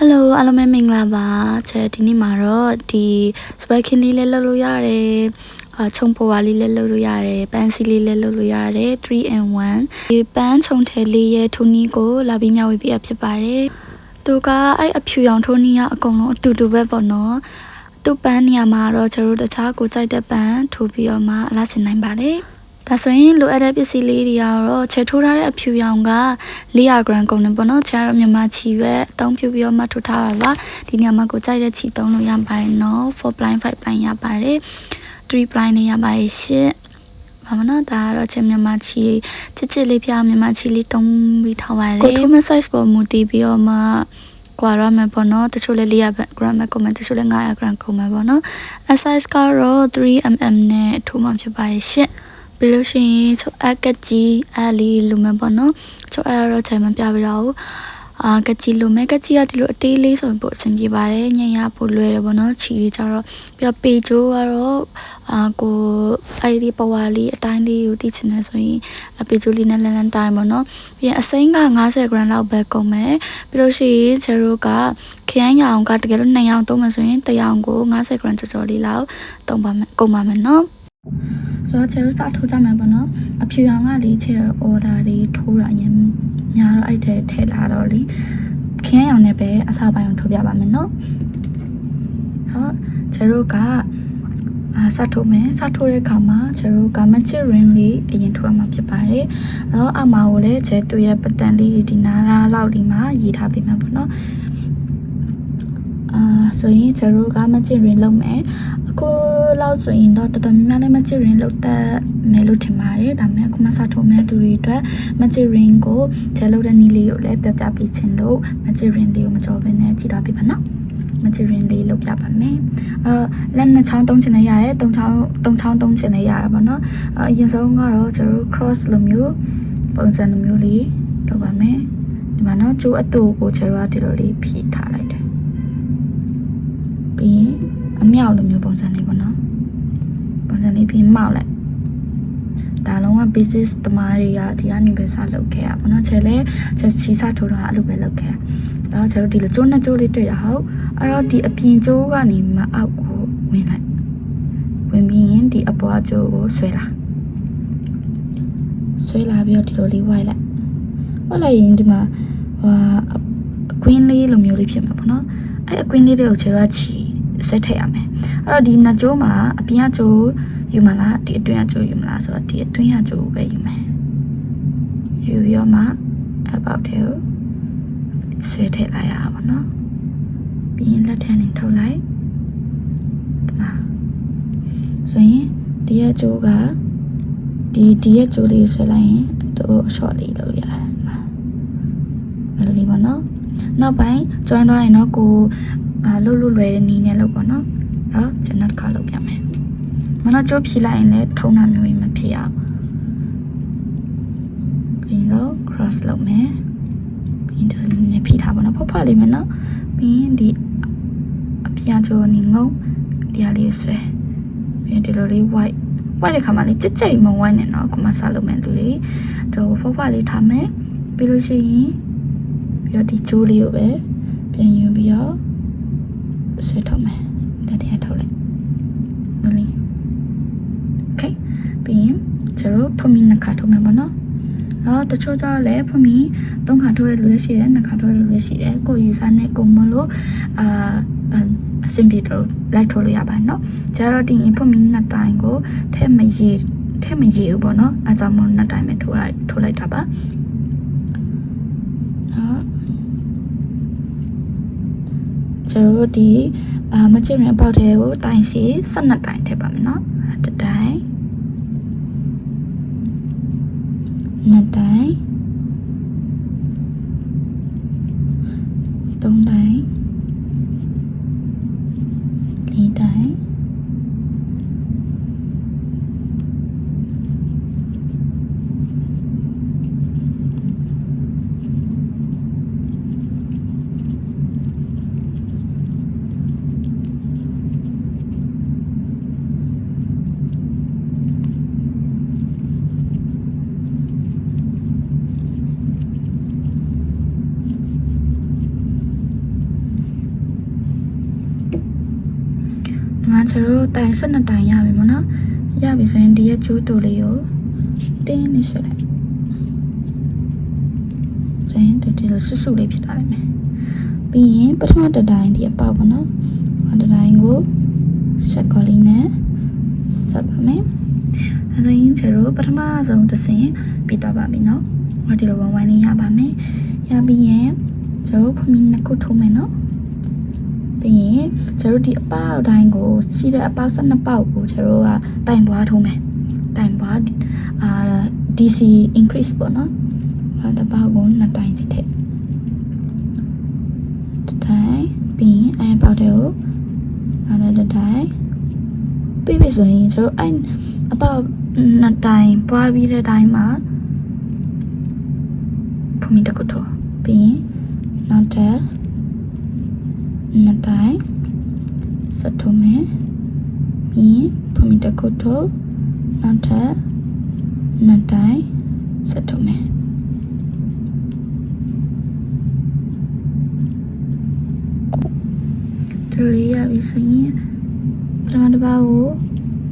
Hello အားလုံးပဲမင်္ဂလာပါချဲဒီနေ့မှာတော့ဒီ sparking လေးလည်းလုပ်လို့ရတယ်အချုံပေါ်ဝါလေးလည်းလုပ်လို့ရတယ်ပန်းစီလေးလည်းလုပ်လို့ရတယ်3 in 1ဒီပန်းချုံထဲလေးရဲ့ထိုနီးကိုလာပြီးမျှဝေပေးရဖြစ်ပါတယ်သူကအဲ့အဖြူရောင်ထိုနီးကအကုန်လုံးအတူတူပဲပေါ့နော်သူ့ပန်းနေရာမှာတော့ကျတို့တခြားကိုကြိုက်တဲ့ပန်းထိုးပြီးတော့မှအလားဆင်နိုင်ပါတယ် ဒါဆိုရင်လိုအပ်တဲ့ပစ္စည်းလေးတွေကတော့ချေထိုးထားတဲ့အဖြူရောင်က400 gram ကုန်တယ်ပေါ့နော်ချေကတော့မြန်မာချီပဲအသုံးပြုပြီးတော့မှထိုးထားတာပါဒီညမှာကိုကြိုက်တဲ့ချီသုံးလို့ရပါတယ်နော်4 blind 5 blind ရပါတယ်3 blind နဲ့ရပါတယ်ရှစ်ဘာမနော်ဒါကတော့ချေမြန်မာချီချစ်ချစ်လေးပြမြန်မာချီလေးတုံးပြီးထားပါတယ်ကိုထိုးမဲ့ size ပေါ်မူတည်ပြီးတော့မှကွာရမယ်ပေါ့နော်တချို့လည်း400 gram ပဲကုန်မယ်တချို့လည်း900 gram ကုန်မယ်ပေါ့နော် a size ကတော့ 3mm နဲ့ထိုးမှဖြစ်ပါတယ်ရှစ် ပြီးလို့ရှိရင်ချိုအက်ကကြီးအဲ့လေးလူမယ်ပေါ့နော်ချိုအဲ့တော့ချိန်မပြပြတော့အာကကြီးလိုမဲကကြီးကဒီလိုအသေးလေးဆိုရင်ပို့အဆင်ပြေပါတယ်ညံ့ရပို့လွယ်တယ်ပေါ့နော်ချီလေးကြတော့ပြီးတော့ပေချိုးကတော့အာကိုအဲ့ဒီပဝါလေးအတိုင်းလေးကိုသိချင်တယ်ဆိုရင်အပေချိုးလေးနဲ့လန်းလန်းတိုင်းပေါ့နော်ပြီးရင်အစိမ်းက90 gram လောက်ပဲကုန်မယ်ပြီးလို့ရှိရင်ကျတို့ကခရမ်းရအောင်ကတကယ်လို့2ရောင်သုံးမှဆိုရင်1ရောင်ကို90 gram ကျော်ကျော်လေးလောက်သုံးပါမယ်ကုန်ပါမယ်နော် ဆိုတော့ချေတို့စထိုးကြမယ်ပေါ့နော်အဖြူရောင်ကလေးချေအော်ဒါလေးထိုးရရင်များတော့အဲ့ထဲထည့်လာတော့လေခင်းရောင်နဲ့ပဲအစားပိုင်းကိုထိုးပြပါမယ်နော်ဟုတ်ချေတို့ကအာစထိုးမယ်စထိုးတဲ့အခါမှာချေတို့ကမချစ် ring လေးအရင်ထိုးရမှာဖြစ်ပါတယ်အဲ့တော့အမကိုလည်းချေတူရဲ့ပတန်လေးဒီနာရာလောက်ဒီမှာရေးထားပေးမှာပေါ့နော်အာဆိုရင်ကျတို့ကမချစ်ရင်လုံးမယ်အ ခုလောက်ဆိုရင်တော့တော်တော်များများလည်းမချစ်ရင်လုံးသက်မယ်လို့ထင်ပါတယ်ဒါပေမဲ့အခုမှစထုံးမဲ့သူတွေအတွက်မချစ်ရင်ကိုကျဲလို့တဲ့နီးလေးကိုလည်းပြပြပေးချင်လို့မချစ်ရင်လေးကိုမကြောဘဲနဲ့ကြည့်တော့ပြပါနော်မချစ်ရင်လေးလုပ်ပြပါမယ်အဲလက်နှစ်ချောင်းသုံးချင်လည်းရတယ်သုံးချောင်းသုံးချောင်းသုံးချင်လည်းရတယ်ပေါ့နော်အဲအရင်ဆုံးကတော့ကျတို့ cross လိုမျိုးပုံစံလိုမျိုးလေးလုပ်ပါမယ်ဒီမှာနော်ကျိုးအတူကိုကျတို့ကဒီလိုလေးဖြည့်ထားလိုက်တယ်ပြီးရင်အ မြောက်လိုမျိုးပုံစံလေးပေါ့နော်ပုံစံလေးပြီးမောက်လိုက်ဒါလုံးဝ business တမားတွေကဒီကနေပဲစလုပ်ခဲ့ရပါတော့။ချက်လဲချက်ချီစားထိုးတော့အဲ့လိုပဲလုပ်ခဲ့။တော့ကျွန်တော်ဒီလိုကျိုးနှစ်ကျိုးလေးတွေ့တာဟုတ်။အဲ့တော့ဒီအပြင်ကျိုးကနေမအောက်ကိုဝင်လိုက်။ဝင်ပြီးရင်ဒီအပေါ်ကျိုးကိုဆွဲလာ။ဆွဲလာပြီးတော့ဒီလိုလေးဝိုက်လိုက်။ဝိုက်လိုက်ရင်ဒီမှာဟာအကွင်းလေးလိုမျိုးလေးဖြစ်မှာပေါ့နော်။အဲ့အကွင်းလေးတွေကိုကျွန်တော်ချီ ဆွဲထည့်ရမယ်အဲ့တော့ဒီနှစ်ကျိုးမှာအပြင်ကကျိုးယူမလားဒီအတွင်းကကျိုးယူမလားဆိုတော့ဒီအတွင်းကကျိုးပဲယူမယ်ယူပြီးတော့မှအပေါက်ထဲကိုဆွဲထည့်လိုက်ရအောင်နော်ပြီးရင်လက်ထက်နဲ့ထုတ်လိုက်ဒီမှာဆိုရင်ဒီရဲ့ကျိုးကဒီဒီရဲ့ကျိုးလေးဆွဲလိုက်ရင်တော့အ short လေးလုပ်ရတယ်အဲ့လိုလေးပေါ့နော်နောက်ပိုင်း join တော့ရင်တော့ကို အာလှုပ်လှုပ်လွယ်တဲ့နီးနဲ့လုပ်ပေါ့နော်အဲ့တော့ကျွန်တော်တစ်ခါလုပ်ပြမယ်မနော်ကြိုးဖြီလိုက်ရင်လည်းထုံးတာမျိုးကြီးမဖြစ်အောင်ပြီးတော့ cross လုပ်မယ်ပြီးတော့နည်းနည်းဖြီထားပါနော်ဖောက်ဖောက်လေးမယ်နော်ပြီးရင်ဒီအပြာကြိုးနေငုံဒီဟာလေးဆွဲပြီးရင်ဒီလိုလေး white white တဲ့ခါမှလေးကြက်ကြက်မ white နဲ့နော်အခုမှစလုပ်မယ်လူတွေတော့ဖောက်ဖောက်လေးထားမယ်ပြီးလို့ရှိရင်ပြီးတော့ဒီကြိုးလေးကိုပဲပြန်ယူပြီးတော့ ဆွဲထုတ်မယ်ဒါတည်းထုတ်လိုက်နော်လီโอเคပြီးရင်ကျတော့ဖမီနှစ်ခါထုတ်မယ်ပေါ့နော်တော့တချို့ကျတော့လည်းဖမီသုံးခါထုတ်ရလို့ရှိတယ်နှစ်ခါထုတ်ရလို့ရှိတယ်ကိုယူဆနဲ့ကိုမလို့အာအဆင်ပြေတော့လိုက်ထုတ်လို့ရပါတယ်เนาะကျတော့ဒီဖမီနှစ်တိုင်းကိုထဲမရေထဲမရေဘူးပေါ့နော်အဲကြောင့်မလို့နှစ်တိုင်းပဲထိုးလိုက်ထိုးလိုက်တာပါ ကျတို့ဒီအာမချစ်ရင်ပေါက်တဲ့ကိုတိုင်ရှိ12တိုင်ထည့်ပါမယ်နော်တတိုင်နှစ်တိုင် တော့တိုင်12တိုင်ရပြီမနော်ရပြီဆိုရင်ဒီရဲ့ကျိုးတူလေးကိုတင်းနေဆက်လိုက်ဆိုရင်ဒီလိုဆွဆွလေးဖြစ်သွားလိမ့်မယ်ပြီးရင်ပထမတစ်တိုင်ဒီအပေါက်ပေါ့နော်တစ်တိုင်ကိုဆက်ကောလေးနဲ့ဆက်ပါမယ်အဲဒါရင်ကျတော့ပထမဆုံးတစ်ဆင့်ပြီးတော့ပါပြီနော်ဟောဒီလိုဝိုင်းဝိုင်းလေးရပါမယ်ရပြီးရင်ကျတော့ဖမင်းနှစ်ခုထိုးမယ်နော် ပြီးရင်ကျတို့ဒီအပေါက်တိုင်းကိုရှိတဲ့အပေါက်12ပေါက်ကိုကျတို့ကတိုင်ပွားထုံးမယ်တိုင်ပွားအာ DC increase ပေါ့နော်အဲတပေါက်ကိုနှစ်တိုင်စီထည့်တစ်တိုင်ပြီးရင်အဲပေါက်တဲ့ကိုနောက်တစ်တိုင်ပြီးပြီဆိုရင်ကျတို့အဲအပေါက်နှစ်တိုင်ပွားပြီးတဲ့တိုင်းမှာဖုန်မီတစ်ခုထိုးပြီးရင်နောက်တစ် နှစ်တိုင်းဆက်ထုံးမယ်ပြီးဖမီတကုတ်တော့နောက်ထပ်နှစ်တိုင်းဆက်ထုံးမယ်သူလေးရပြီဆိုရင်ပထမတစ်ပါးကို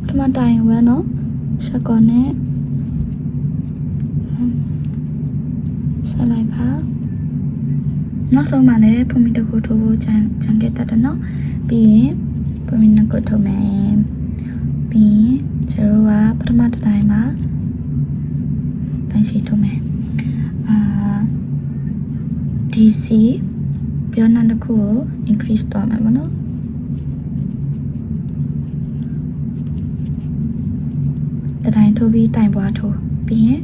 ပထမတိုင်ဝဲနော်ရှက်ကောနဲ့ဆက်လိုက်ပါ နောက်ဆုံးမှလည်းဖုန်မီတစ်ခုထိုးဖို့ကြံကြံခဲ့တတ်တယ်နော်ပြီးရင်ဖုန်မီနှစ်ခုထိုးမယ်ပြီးရင်ကျတို့ကပထမတစ်တိုင်းမှာတိုင်းရှိထိုးမယ်အာ DC ပြောနောက်တစ်ခုကို increase တော့မယ်ဗောနော်တစ်တိုင်းထိုးပြီးတိုင်ပွားထိုးပြီးရင်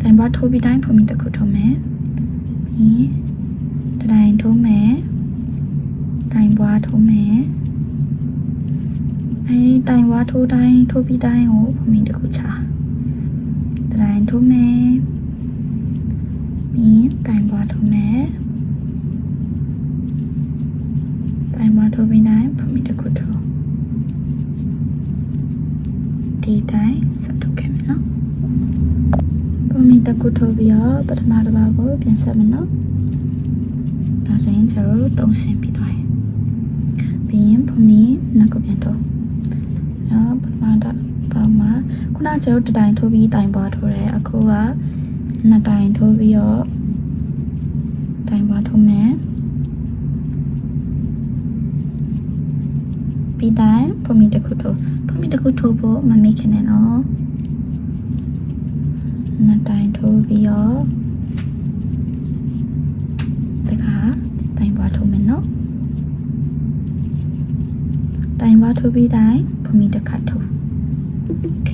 တိုင်ပွားထိုးပြီးတိုင်းဖုန်မီတစ်ခုထိုးမယ်ပြီးရင် တတိုင်းထိုးမယ်တိုင်ပွားထိုးမယ်အဲဒီတိုင်ပွားထိုးတိုင်းထိုးပြီးတိုင်းကိုဖမင်းတစ်ခုချတတိုင်းထိုးမယ်ပြီးတိုင်ပွားထိုးမယ်တိုင်ပွားထိုးပြီးတိုင်းဖမင်းတစ်ခုထိုးဒီတိုင်းဆက်ထုတ်ခဲ့မယ်နော်ဖမင်းတစ်ခုထိုးပြီးတော့ပထမတစ်ပါးကိုပြန်ဆက်မယ်နော်ဒါ ဆိုရင်ကျတော့သုံးဆင်ပြီးသွားရင်ပြီးရင်ဖမီနှစ်ခုပြန်တော့ရောပထမတာပါမှာခုနကျတော့တစ်တိုင်ထိုးပြီးတိုင်ပွားထိုးတယ်အခုကနှစ်တိုင်ထိုးပြီးတော့တိုင်ပွားထိုးမယ်ပြီးတိုင်းဖမီတစ်ခုထိုးဖမီတစ်ခုထိုးဖို့မမေ့ခင်နဲ့နော်နှစ်တိုင်ထိုးပြီးတော့တခါတိုင် ပွားထိုးမယ်နော်တိုင်ပွားထိုးပြီးတိုင်းဖမီတစ်ခါထိုးโอเค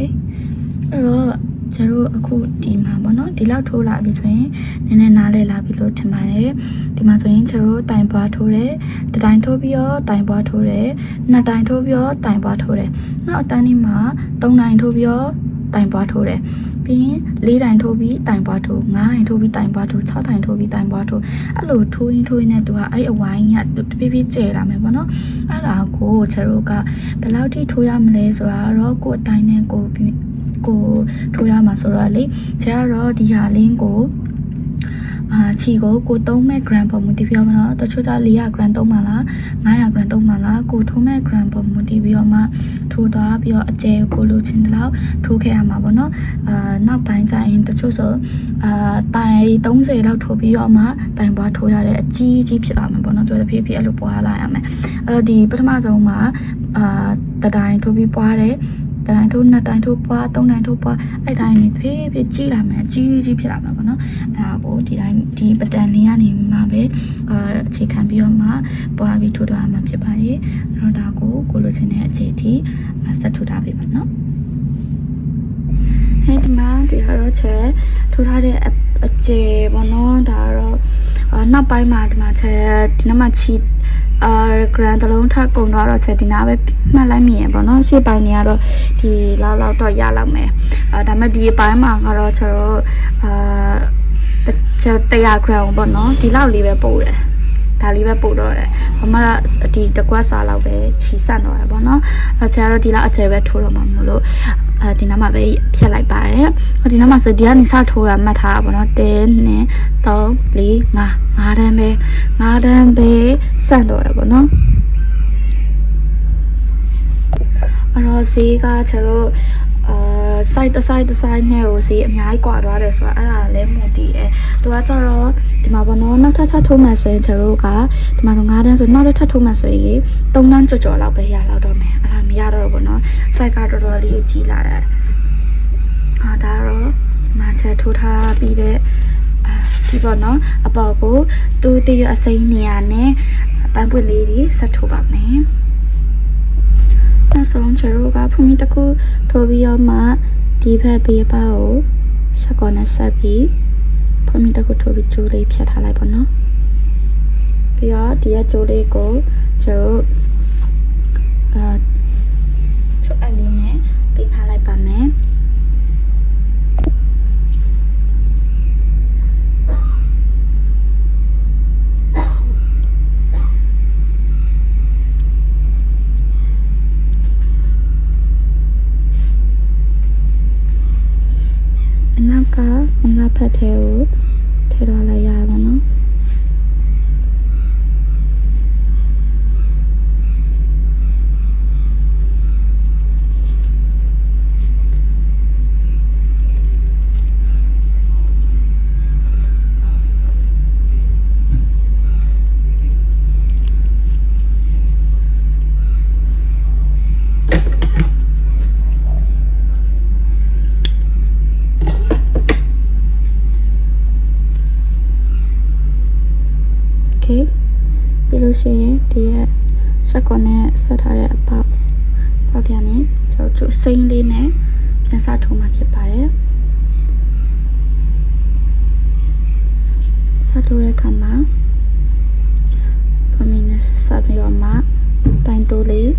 အဲ့တော့ကျတို့အခုဒီမှာပေါ့နော်ဒီလောက်ထိုးလာပြီဆိုရင်နည်းနည်းနားလဲလာပြီလို့ထင်ပါတယ်ဒီမှာဆိုရင်ကျတို့တိုင်ပွားထိုးတယ်တစ်တိုင်ထိုးပြီးတော့တိုင်ပွားထိုးတယ်နှစ်တိုင်ထိုးပြီးတော့တိုင်ပွားထိုးတယ်နောက်အတန်းဒီမှာသုံးတိုင်ထိုးပြီးတော့တိုင်ပွားထိုးတယ် ပြီးရင်လေးတိုင်ထိုးပြီးတိုင်ပွားထိုးငါးတိုင်ထိုးပြီးတိုင်ပွားထိုး၆တိုင်ထိုးပြီးတိုင်ပွားထိုးအဲ့လိုထိုးရင်ထိုးရင်နဲ့သူကအဲ့အဝိုင်းကတဖြည်းဖြည်းကျဲလာမယ်ပေါ့နော်အဲ့ဒါကိုကျတို့ကဘယ်လောက်ထိထိုးရမလဲဆိုတာတော့ကိုယ်အတိုင်းနဲ့ကိုယ်ပြီးကိုထိုးရမှာဆိုတော့လေကျတော့ဒီဟာလင်းကို အာချီကိုကိုသုံးမဲ့ gram ပေါ်မူတည်ပြီးတော့မနော်တချို့ကျ400 gram သုံးပါလား900 gram သုံးပါလားကိုထိုးမဲ့ gram ပေါ်မူတည်ပြီးတော့မှထိုးသွားပြီးတော့အကျယ်ကိုလိုချင်တဲ့လောက်ထိုးခဲ့ရမှာပေါ့နော်အာနောက်ပိုင်းကျရင်တချို့ဆိုအာတိုင်30လောက်ထိုးပြီးတော့မှတိုင်ပွားထိုးရတဲ့အကြီးကြီးဖြစ်လာမှာပေါ့နော်သူတဖြည်းဖြည်းအဲ့လိုပွားလာရမယ်အဲ့တော့ဒီပထမဆုံးမှာအာတတိုင်းထိုးပြီးပွားတယ် တတိုင်းထိုးနှစ်တိုင်းထိုးပွားသုံးတိုင်းထိုးပွားအဲ့တိုင်းနေဖေးဖေးကြီးလာမယ်ကြီးကြီးဖြစ်လာမှာပေါ့နော်အဲ့ဒါကိုဒီတိုင်းဒီပတန်လေးကနေမှပဲအာအခြေခံပြီးတော့မှပွားပြီးထိုးတော့မှာဖြစ်ပါတယ်အဲ့တော့ဒါကိုကိုလိုချင်တဲ့အခြေအထိဆက်ထိုးထားပေးပါနော်ဟဲ့ဒီမှာဒီဟာတော့ချက်ထိုးထားတဲ့အအကျေပေါ့နော်ဒါတော့အာနောက်ပိုင်းမှာဒီမှာချက်ဒီနောက်မှာချီအာ grand တလုံးထပ်ကုန်တော့တော့ချက်ဒီနာပဲ မှတ်လိုက်မိရပေါ့နော်ရှေ့ပိုင်းနေကတော့ဒီလောက်လောက်တော့ရလောက်မယ်အာဒါပေမဲ့ဒီအပိုင်းမှာကတော့ချက်တော့အာချက်100 gram ပေါ့နော်ဒီလောက်လေးပဲပို့တယ်ဒါလေးပဲပို့တော့တယ်။ဘာမှဒီတကွက်စာလောက်ပဲချီဆက်တော့တယ်ပေါ့နော်။အဲကျတော့ဒီလောက်အကျယ်ပဲထိုးတော့မှာမလို့အဲဒီနားမှာပဲဖြတ်လိုက်ပါတယ်။ဒီနားမှာဆိုဒီကနေစထိုးတာမှတ်ထားတာပေါ့နော်။1 2 3 4 5 5တန်းပဲ5တန်းပဲစန့်တော့တယ်ပေါ့နော်။ တော့ဈေးကကျတော့အာ site တစ် site တစ် site နဲ့ကိုဈေးအများကြီးကွာသွားတယ်ဆိုတော့အဲ့ဒါလည်းမူတည်တယ်။သူကကျတော့ဒီမှာပေါ့နော်နောက်ထပ်ထပ်ထိုးမှဆိုရင်ကျတို့ကဒီမှာဆို9တန်းဆိုနောက်ထပ်ထပ်ထိုးမှဆိုရင်3တန်းကြော်ကြော်လောက်ပဲရလောက်တော့မယ်။အဲ့ဒါမရတော့ဘူးပေါ့နော်။ site ကတော်တော်လေးကိုကြီးလာတယ်။အာဒါတော့မာချက်ထိုးထားပြီးတဲ့အာဒီပေါ့နော်အပေါ်ကိုသူတရအစိမ်းနေရာနဲ့ပန်းပွင့်လေးတွေဆက်ထိုးပါမယ်။ နောက်ဆုံးကျတို့ကဖုန်မီတစ်ခုထိုးပြီးတော့မှဒီဘက်ဘေးပါကိုဆက်ကောနဲ့ဆက်ပြီးဖုန်မီတစ်ခုထိုးပြီးကျိုးလေးဖြတ်ထားလိုက်ပါနော်ပြီးတော့ဒီရဲ့ကျိုးလေးကိုကျတို့အာချွတ်အလေးနဲ့ပေးထားလိုက်ပါမယ် အနောက်ကမလာဖက်ထဲကိုထည့်ထားလိုက်ရပါတော့ စိမ့်လေးနဲ့ပြန်စထိုးမှာဖြစ်ပါတယ်စထိုးတဲ့အခါမှာပမင်းနဲ့ဆက်ပြီးတော့မှတိုင်တိုးလေး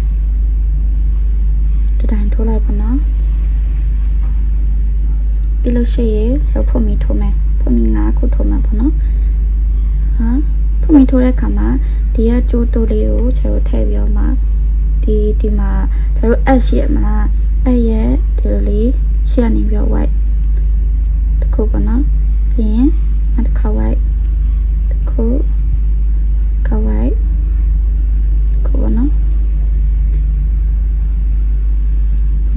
တစ်တိုင်ထိုးလိုက်ပါနော်ပြီးလို့ရှိရင်ကျွန်တော်ဖွင့်ပြီးထိုးမယ်ဖွင့်ပြီး9ခုထိုးမှာပေါ့နော်ဟာဖွင့်ပြီးထိုးတဲ့အခါမှာဒီကကြိုးတိုးလေးကိုကျွန်တော်ထည့်ပြီးတော့မှ ဒီဒီမှာကျွန်တော်အပ်ရှိရမလားအဲ့ရဲ့ဒီလိုလေးရှေ့ကနေပြီးတော့ white တစ်ခုပေါ့နော်ပြီးရင်နောက်တစ်ခါ white တစ်ခုက white တစ်ခုပေါ့နော်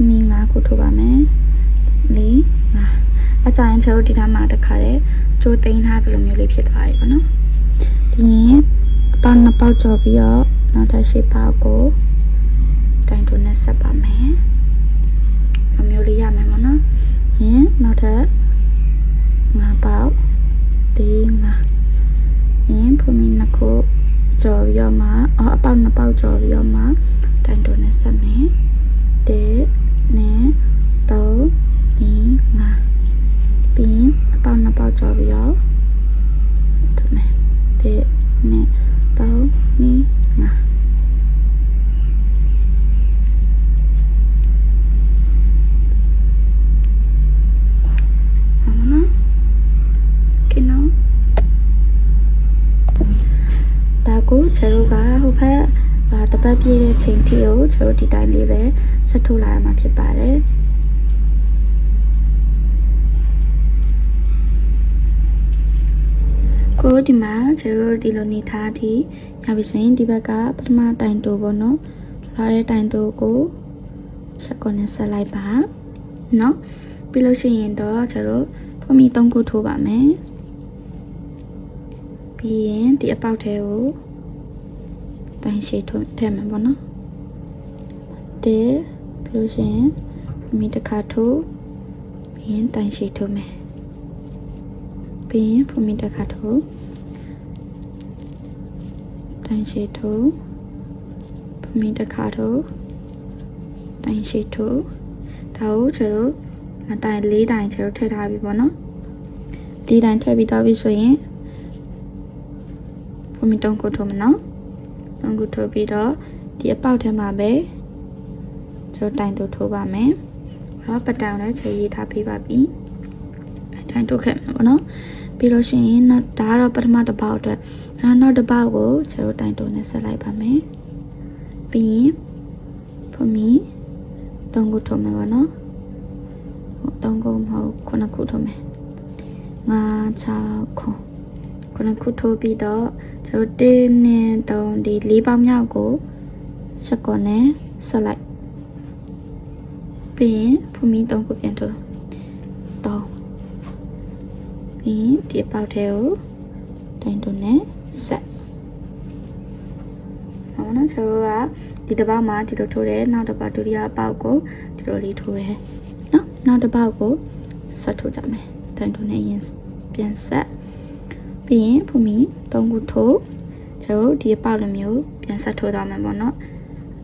မင်းငါခုထိုးပါမယ်လေးငါအကြိုင်ကျွန်တော်ဒီထားမှာတစ်ခါတည်းကြိုးသိမ်းထားသလိုမျိုးလေးဖြစ်သွားပြီပေါ့နော်ဒီရင်အပေါက်နှစ်ပေါက်ကြော်ပြီးတော့နောက်ထပ်ရှေ့ပေါက်ကို တိုင်တိုနဲ့ဆက်ပါမယ်လိုမျိုးလေးရမယ်ပေါ့နော်ဟင်နောက်ထပ်ငါပေါက်ဒီငါဟင်ဖုန်မီနှစ်ခုကြော်ပြီးတော့မှအော်အပေါက်နှစ်ပေါက်ကြော်ပြီးတော့မှတိုင်တိုနဲ့ဆက်မယ်တစ်နဲ့သုံးလေးငါပြီးရင်အပေါက်နှစ်ပေါက်ကြော်ပြီးတော့ထုမယ်တစ်နဲ့သုံးလေးငါဟုတ်မနော်ကဲနော်ဒါကိုချေတို့ကဟိုဘက်အာတပတ်ပြည့်တဲ့ ချိန်ထိကိုကျွန်တော်ဒီတိုင်းလေးပဲဆက်ထုတ်လာရမှာဖြစ်ပါတယ်ကိုဒီမှာကျွန်တော်ဒီလိုနေထားသည်ရပြီဆိုရင်ဒီဘက်ကပထမတိုင်တိုပေါ့နော်ထားတဲ့တိုင်တိုကိုစကွန်နဲ့ဆက်လိုက်ပါနော်ပြီးလို့ရှိရင်တော့ကျွန်တော်ဖမီ3ခုထိုးပါမယ်ပြီးရင်ဒီအပေါက်ထဲကိုတိုင်ရှိထိုးထည့်မှာပေါ့နော် တဲ့ပြီးလို့ရှိရင်ဖမီတစ်ခါထိုးပြီးရင်တိုင်ရှိထိုးမယ်ပြီးရင်ဖမီတစ်ခါထိုးတိုင်ရှိထိုးဖမီတစ်ခါထိုးတိုင်ရှိထိုးဒါကိုကျတို့အတိုင်၄တိုင်ကျတို့ထည့်ထားပြီပေါ့နော်၄တိုင်ထည့်ပြီးတော့ပြီဆိုရင်ဖမီတုံးကိုထိုးမနော်တုံးကိုထိုးပြီးတော့ဒီအပေါက်ထဲမှာပဲ ကျတို့တိုင်တို့ထိုးပါမယ်ဟောပတောင်လည်းခြေရေးထားပေးပါပြီတိုင်တို့ခဲ့မှာပေါ့နော်ပြီးလို့ရှိရင်နောက်ဒါကတော့ပထမတစ်ပေါက်အတွက်အဲနောက်တစ်ပေါက်ကိုကျတို့တိုင်တိုနဲ့ဆက်လိုက်ပါမယ်ပြီးရင်ဖမီတုံးကိုထိုးမယ်ပေါ့နော်ဟိုတုံးကိုမဟုတ်ခုနှစ်ခုထိုးမယ်5 6ခုခုနှစ်ခုထိုးပြီးတော့ကျတို့1နဲ့3ဒီ၄ပေါက်မြောက်ကိုစကွန်နဲ့ဆက်လိုက် ပြီးရင်ဖူမီသုံးခုပြန်ထိုး3ပြီးရင်ဒီအပေါက်ထဲကိုတိုင်တုံနဲ့ဆက်ဟောနော်ကျွန်တော်ကဒီတစ်ပေါက်မှာဒီလိုထိုးတယ်နောက်တစ်ပေါက်ဒုတိယအပေါက်ကိုဒီလိုလေးထိုးတယ်နော်နောက်တစ်ပေါက်ကိုဆက်ထိုးကြမယ်တိုင်တုံနဲ့ရင်ပြန်ဆက်ပြီးရင်ဖူမီသုံးခုထိုးကျွန်တော်ဒီအပေါက်လိုမျိုးပြန်ဆက်ထိုးသွားမယ်ပေါ့နော်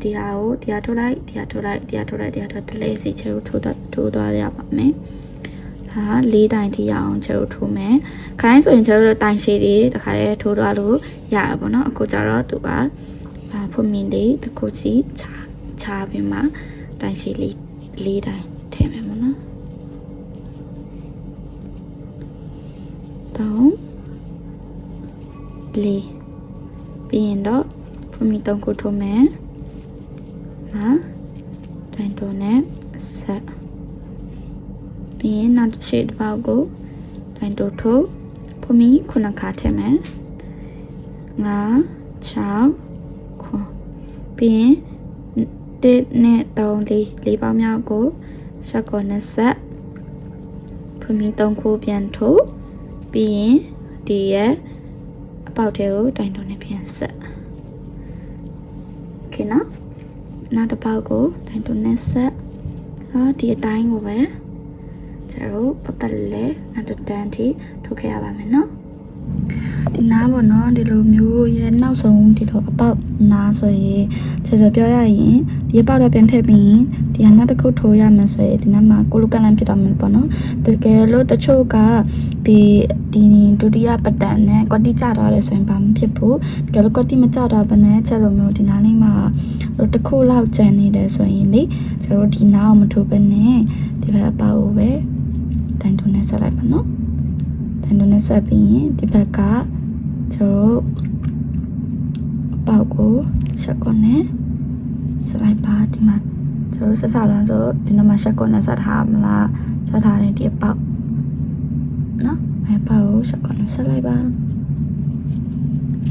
ဒီဟာကိုဒီဟာထိုးလိုက်ဒီဟာထိုးလိုက်ဒီဟာထိုးလိုက်ဒီဟာထိုးတလဲစီကျွန်တော်ထိုးတော့ထိုးသွားရပါမယ်ဒါလေးတိုင်ထိရအောင်ကျွန်တော်ထိုးမယ်ခိုင်းဆိုရင်ကျွန်တော်တို့တိုင်ရှည်တွေတခါတည်းထိုးသွားလို့ရရပါတော့အခုကျတော့သူကအာဖွမင်းလေးတစ်ခုစီချာချာပြီးမှတိုင်ရှည်လေးလေးတိုင်ထည့်မယ်ပေါ့နော်တော့လေးပြီးရင်တော့ဖွမင်းသုံးခုထိုးမယ် နော်တိုင်တိုနဲ့ဆက်ပြီးရင်နောက်တစ်ချက်တစ်ပေါက်ကိုတိုင်တိုထိုးဖုံးပြီးခုနခါထည့်မယ်9 6ခုပြီးရင်တစ်နဲ့3လေးလေးပေါက်မြောက်ကိုစက်ကို20ဖုံးပြီး3ခုပြန်ထိုးပြီးရင်ဒီရဲ့အပေါက်ထဲကိုတိုင်တိုနဲ့ပြန်ဆက် Okay, now. နော်နောက်တစ်ပေါက်ကိုတိုင်တုံနဲ့ဆက်ဟောဒီအတိုင်းကိုပဲကျွန်တော်တို့ပပတ်လဲနောက်တစ်တန်းထိထုတ်ခဲ့ရပါမယ်နော်ဒီနားပေါ့နော်ဒီလိုမျိုးရဲ့နောက်ဆုံးဒီလိုအပေါက်နားဆိုရင်ချက်ချက်ပြောရရင် ဒီအပေါက်တော့ပြန်ထည့်ပြီးဒီဟာနောက်တစ်ခုထိုးရမယ်ဆိုရင်ဒီနားမှာကိုလိုကလန်ဖြစ်တော့မယ်ပေါ့နော်တကယ်လို့တချို့ကဒီဒီဒုတိယပတန်နဲ့ကွတိကြတာလဲဆိုရင်ဘာမှဖြစ်ဘူးတကယ်လို့ကွတိမကြတာဘဲနဲ့ချက်လိုမျိုးဒီနားလေးမှာတစ်ခုလောက်ကျန်နေတယ်ဆိုရင်လေကျတို့ဒီနားကိုမထိုးဘဲနဲ့ဒီဘက်အပေါက်ကိုပဲတန်ထုံနဲ့ဆက်လိုက်ပါနော်တန်ထုံနဲ့ဆက်ပြီးရင်ဒီဘက်ကကျတို့အပေါက်ကိုရှက်ကွန်နဲ့ ဆက်လိုက်ပါဒီမှာကျတို့ဆက်စားတော့ဆိုဒီနားမှာရှက်ကွန်နဲ့ဆက်ထားမလားဆက်ထားတဲ့ဒီအပေါက်နော်အဲပေါက်ကိုရှက်ကွန်နဲ့ဆက်လိုက်ပါ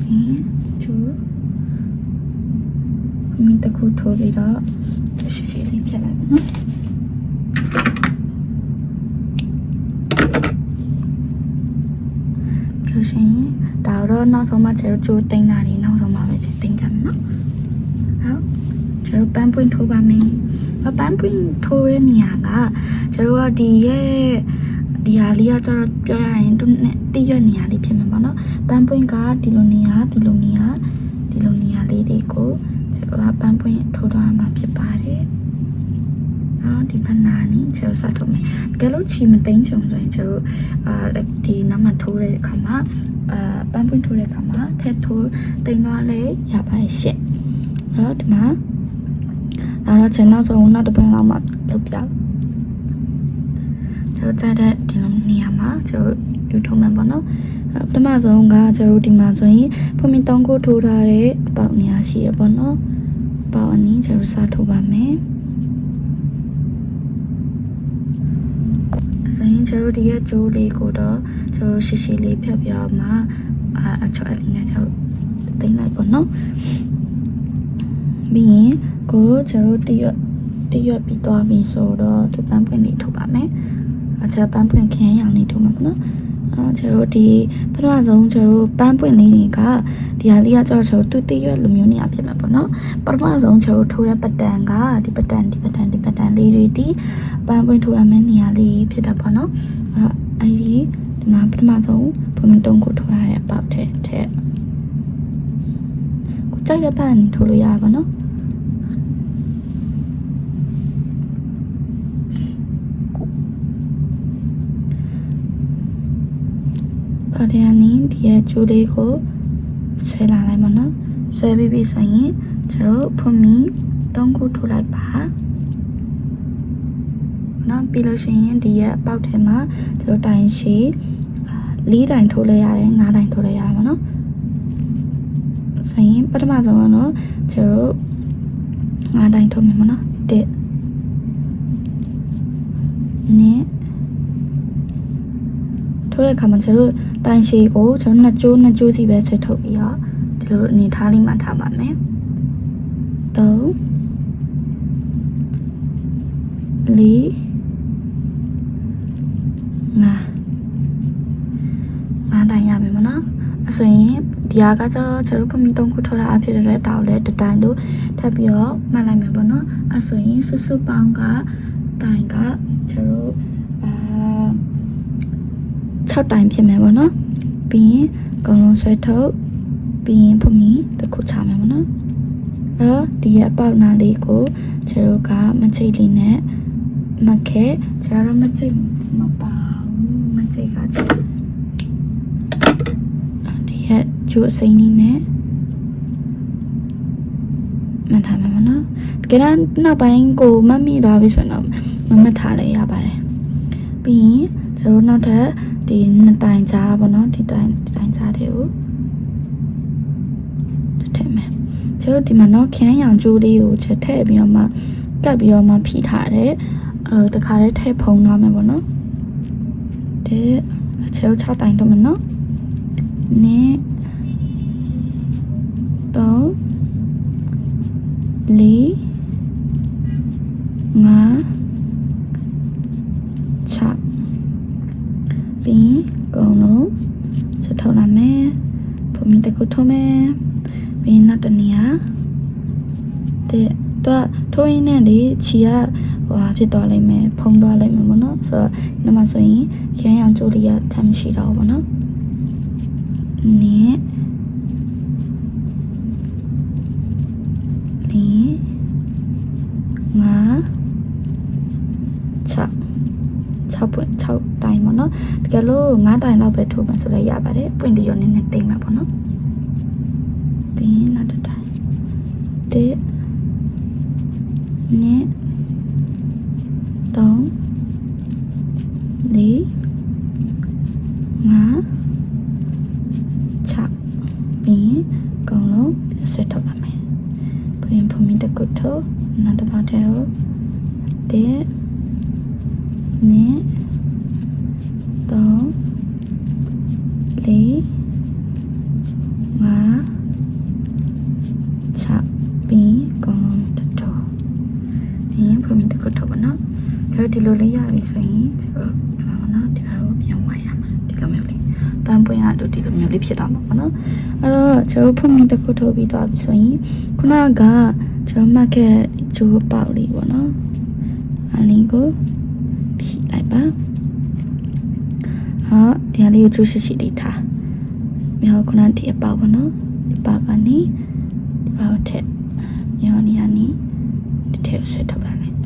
ပြီးကျူမိတခုထိုးပြီးတော့ရှိရှိလေးဖြတ်လိုက်ပါနော်လို့ရှိရင်ဒါတော့နောက်ဆုံးမှကျတို့ကြိုးတိန်းတာလေးနောက်ဆုံးမှပဲကျတိန်းကြမယ်နော်ဟုတ် ကျတို့ပန်းပွင့်ထိုးပါမယ်ပန်းပွင့်ထိုးတဲ့နေရာကကျတို့ကဒီရဲ့ဒီဟာလေးကကျတော့ပြောရရင်သူနဲ့တိရွက်နေရာလေးဖြစ်မှာပေါ့နော်ပန်းပွင့်ကဒီလိုနေရာဒီလိုနေရာဒီလိုနေရာလေးတွေကိုကျတို့ကပန်းပွင့်ထိုးတော့မှာဖြစ်ပါတယ်နော်ဒီဘနာနီကျတို့စထုတ်မယ်တကယ်လို့ချီမသိမ်းချင်ဆိုရင်ကျတို့အာဒီနမထိုးတဲ့အခါမှာအာပန်းပွင့်ထိုးတဲ့အခါမှာထက်ထိုးတိမ်သွားလဲရပါတယ်ရှင့်အဲ့တော့ဒီမှာ ဒါတော့ကျွန်တော်ဆုံးနောက်တစ်ပွင့်လောက်မှလုပ်ပြကျတို့ကြတဲ့ဒီနေရာမှာကျတို့ယူထုံးမယ်ပေါ့နော်ပထမဆုံးကကျတို့ဒီမှာဆိုရင်ဖုန်မီတောင်းကိုထိုးထားတဲ့အပေါက်နေရာရှိရပေါ့နော်အပေါက်အနည်းကျတို့စထိုးပါမယ်ဆိုရင်ကျတို့ဒီရဲ့ကြိုးလေးကိုတော့ကျတို့ရှည်ရှည်လေးဖြတ်ပြအောင်မှအာအချောအလေးနဲ့ကျတို့သိမ့်လိုက်ပေါ့နော် ပြီးရင်ကိုကျတို့တရွတ်တရွတ်ပြီးသွားပြီဆိုတော့သူပန်းပွင့်လေးထုတ်ပါမယ်အချေပန်းပွင့်ခင်းရောင်လေးထုတ်မှာပေါ့နော်အဲကျတို့ဒီပထမဆုံးကျတို့ပန်းပွင့်လေးတွေကဒီဟာလေးကကျတော့ကျတို့သူတရွက်လိုမျိုးနေရာဖြစ်မှာပေါ့နော်ပထမဆုံးကျတို့ထိုးတဲ့ပတန်ကဒီပတန်ဒီပတန်ဒီပတန်လေးတွေဒီပန်းပွင့်ထိုးရမယ့်နေရာလေးဖြစ်တာပေါ့နော်အဲ့တော့အဲဒီဒီမှာပထမဆုံးဘုံတုံးကိုထိုးရတဲ့ပေါက်တဲ့တဲ့ကိုကြိုက်တဲ့ဘက်ကနေထိုးလို့ရပါနော် ပါဒယာနီဒီရဲ့ကျိုးလေးကိုဆွဲလာလိုက်ပါနော်ဆွဲပြီးပြီဆိုရင်ကျတို့ဖွမီ၃ခုထိုးလိုက်ပါနော်ပြီးလို့ရှိရင်ဒီရဲ့ပေါက်ထဲမှာကျတို့တိုင်ရှိ၄တိုင်ထိုးလဲရတယ်၅တိုင်ထိုးလဲရပါနော်ဆိုရင်ပထမဆုံးကတော့ကျတို့၅တိုင်ထိုးမယ်မနော်တစ်နဲ့ ထိုးတဲ့အခါမှာကျတို့တိုင်ရှည်ကိုကျွန်တော်နှစ်ကျိုးနှစ်ကျိုးစီပဲဆွဲထုတ်ပြီးတော့ဒီလိုအနေထားလေးမှထားပါမယ်3 4လေးငါငါတိုင်ရမယ်မနော်အဆိုရင်ဒီဟာကကျတော့ကျွန်တော်ဖမီသုံးခုထော်တာအဖြစ်တဲ့တောက်လဲတတိုင်းတို့ထပ်ပြီးတော့မှတ်လိုက်မယ်ပေါ့နော်အဆိုရင်စုစုပေါင်းကတိုင်ကကျွန်တော်အာ 6တိုင်ဖြစ်မယ်ပေါ့နော်ပြီးရင်အကုန်လုံးဆွဲထုတ်ပြီးရင်ဖမီတစ်ခုချမယ်ပေါ့နော်အဲ့တော့ဒီရဲ့အပေါက်နာလေးကိုကျွန်တော်ကမချိတ်လေးနဲ့မခဲကျွန်တော်မချိတ်မပါဘူးမချိတ်ကကျွန်တော်ဒီရဲ့ကျိုးအစိမ်းလေးနဲ့မှတ်ထားမှာမနော်တကယ်တော့နောက်ပိုင်းကိုမတ်မိသွားပြီဆိုရင်တော့မမှတ်ထားလည်းရပါတယ်ပြီးရင်ကျွန်တော်နောက်ထပ် ဒီနှစ်တိုင်ချာပေါ့နော်ဒီတိုင်ဒီတိုင်ချာတဲ့ကိုထည့်မယ်ကျတို့ဒီမှာနော်ခန်းရောင်ကြိုးလေးကိုချက်ထည့်ပြီးတော့မှကပ်ပြီးတော့မှဖိထားတယ်အဲတခါတည်းထည့်ဖုံထားမယ်ပေါ့နော်ဒီကျတို့6တိုင်တော့မယ်နော်နေ3 4 ခြီကဟိုဟာဖြစ်သွားလိမ့်မယ်ဖုံးသွားလိမ့်မယ်ပေါ့နော်ဆိုတော့ဒီမှာဆိုရင်ရမ်းရောင်ကြိုးလေးကထမ်းမရှိတော့ဘူးပေါ့နော်နဲ့လေးငါ6 6ပွင့်6တိုင်ပေါ့နော်တကယ်လို့9တိုင်လောက်ပဲထိုးမှဆိုလည်းရပါတယ်ပွင့်ဒီရောနည်းနည်းတိမ်မှာပေါ့နော်ပြီးရင်နောက်တစ်တိုင်တစ်နှစ်သုံးလေးငါ6ပြီးရင်အကုန်လုံးပြန်ဆွဲထုတ်ပါမယ်ပြီးရင်ဖုန်မီတစ်ခုထိုးနောက်တစ်ပေါက်တည်းကိုတစ်နှစ်သုံးလေးငါ6ပြီးကောင်းတတော်ပြီးရင်ဖုန်မီတစ်ခုထုတ်ပါနော်ကျွန်တော်ဒီလိုလေးရပြီဆိုရင်ကျွန်တော်ဒီမှာပေါ့နော်ဒီဟာကိုပြန်ဝိုင်းရမှာဒီလိုမျိုးလေးတန်ပွင့်ရလို့ဒီလိုမျိုးလေးဖြစ်တော့မှာပေါ့နော်အဲ့တော့ ကျွန်တော်ဖုန်မီတစ်ခုထုတ်ပြီးသွားပြီဆိုရင်ခုနကကျွန်တော်မှတ်ခဲ့ဂျိုးပေါက်လေးပေါ့နော်အလင်းကိုဖြီးလိုက်ပါဟာဒီဟာလေးကိုကျိုးရှိရှိလေးထားမြောက်ခုနဒီအပေါက်ပေါ့နော်ဒီပေါက်ကနေဒီပေါက်ထက်မြောက်နေရနေဒီထက်ဆွဲထုတ်လာလိုက်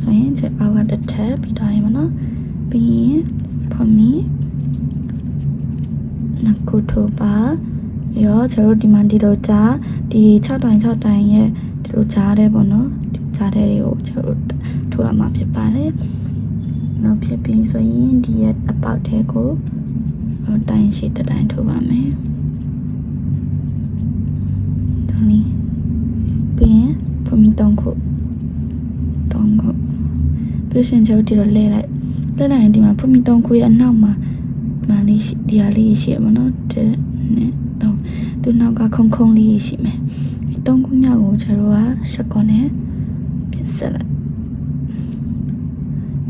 ဆိုရင်ကျအောက်ကတစ်ထက်ပြီးတော့ရင်ပေါ့နော်ပြီးရင်ဖမီ နကုထိုပါရောကျွန်တော်တို့ဒီမှာဒီလိုကြားဒီ6တိုင်6တိုင်ရဲ့ဒီလိုကြားတယ်ပေါ့နော်ဒီကြားတဲ့တွေကိုကျွန်တော်တို့ထိုးရမှာဖြစ်ပါတယ်နောက်ဖြစ်ပြီးဆိုရင်ဒီရဲ့အပေါက်ထဲကိုဟိုတိုင်ရှိတတိုင်ထိုးပါမယ်ဒါလေးပြီးရင်ဖမီတုံးခုတုံးခုပြီးရှင်ကျွန်တော်ဒီလိုလဲလိုက်လဲလိုက်ရင်ဒီမှာဖမီတုံးခုရဲ့အနောက်မှာ ဒီမှာလေးရှိဒီဟာလေးရှိရပါတော့တဲ့နဲ့တော့သူနောက်ကခုံခုံလေးရှိမယ်ဒီတုံးခုမြောက်ကိုကျွန်တော်ကရှက်ကွန်နဲ့ပြင်ဆက်လိုက်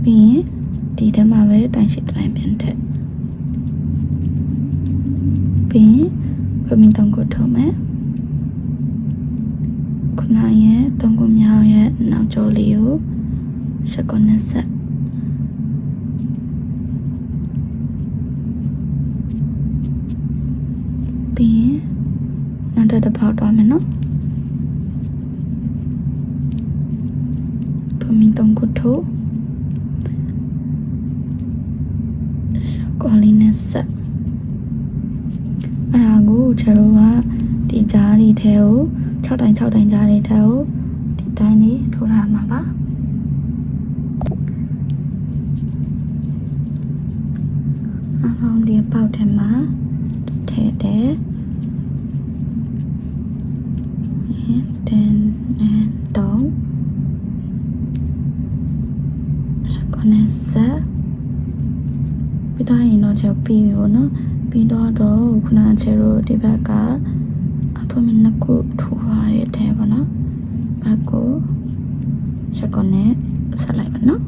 ပြီးရင်ဒီထဲမှာပဲတိုင်ရှိတိုင်းပြန်ထည့်ပြီးရင်ဖမီတုံးကိုထုံးမယ်ခုနရဲ့တုံးခုမြောက်ရဲ့နောက်ကျော်လေးကိုရှက်ကွန်နဲ့ဆက် ပြီးရင်နောက်တစ်တစ်ပေါက်တော့မယ်နော်ဖမီတုံးကိုထိုးရှက်ကွန်လေးနဲ့ဆက်အဲ့ဒါကိုကျွန်တော်ကဒီကြားလေးထဲကို6တိုင်6တိုင်ကြားလေးထဲကိုဒီတိုင်းလေးထိုးလာမှာပါနောက်ဆုံးဒီပေါက်ထဲမှာ ထည့်တယ် ten and down စကနဲ့ဆက်ပြီးတော့ရင်တော့ကျွန်တော်ပြီးပြီပေါ့နော်ပြီးတော့တော့ခုနကချေရိုဒီဘက်ကအဖေမနှစ်ခုထိုးရတဲ့အထဲပေါ့နော်ဘဘက်ကိုရက်ကွန်နဲ့ဆက်လိုက်ပါနော်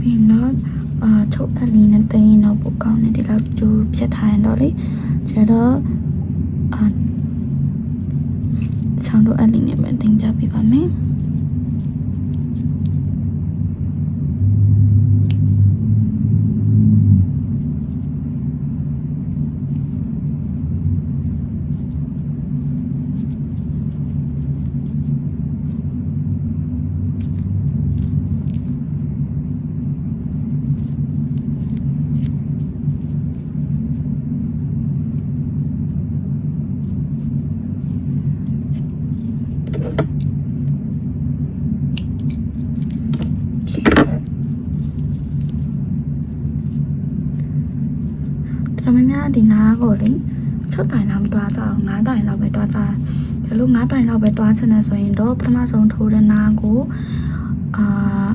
ပြီးတော့အာချုပ်အလီနဲ့တင်းရင်တော့ပိုကောင်းတယ်ဒီလောက်ကျိုးဖြ တ်ထားရင်တော့လေကျတော့အာချောင်းတို့အလီနဲ့ပဲတင်ပြပေးပါမယ် တော်တော်များများဒီနားကိုလေ6တိုင်လောက်မသွားကြအောင်9တိုင်လောက်ပဲသွားကြတယ် လို့9တိုင်လောက်ပဲသွားချင်တယ်ဆိုရင်တော့ပထမဆုံးထိုးတဲ့နားကိုအာ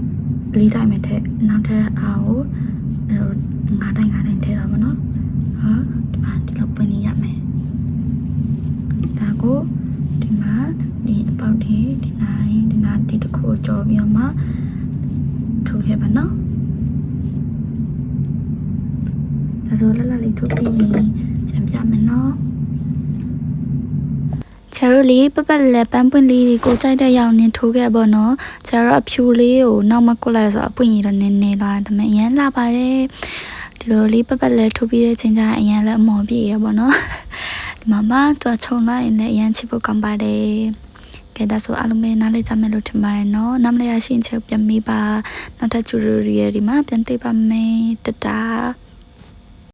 ၄တိုင်ပဲထည့်နောက်ထပ်အားကို9တိုင်9တိုင်ထည့်တော့မနော်ဟာဒီမှာဒီလောက်ပွင့်နေရမယ်ဒါကိုဒီမှာဒီအပေါက်တွေဒီနားဒီနားဒီတစ်ခုကိုကြော်ပြီးတော့မှထိုးခဲ့ပါနော်ဒါဆိုလက်လက်လေးထုတ်ပြီးရင်ကြံပြမယ်နော် ချာရိုလေးပပလက်ပန်းပွင့်လေးတွေကိုကြိုက်တဲ့ရောင်နဲ့ထိုးခဲ့ပေါ့နော်ချာရိုအဖြူလေးကိုနောက်မှကုတ်လိုက်ဆိုအပွင့်ရတော့နည်းနည်းတော့ဒါပေမဲ့အရင်လာပါတယ်ဒီလိုလေးပပလက်ထိုးပြီးတဲ့ချိန်ကျရင်အရင်လည်းအမော်ပြည့်ရပေါ့နော်ဒီမှာမှသူကခြုံလိုက်ရင်လည်းအရင်ချစ်ဖို့ကောင်းပါတယ်ကဲဒါဆိုအားလုံးပဲနားလေးကြမယ်လို့ထင်ပါတယ်နော်နားမလေးရရှင်းချက်ပြန်မိပါနောက်ထပ်ကျူရရီရီမှာပြန်သိပါမယ်တတား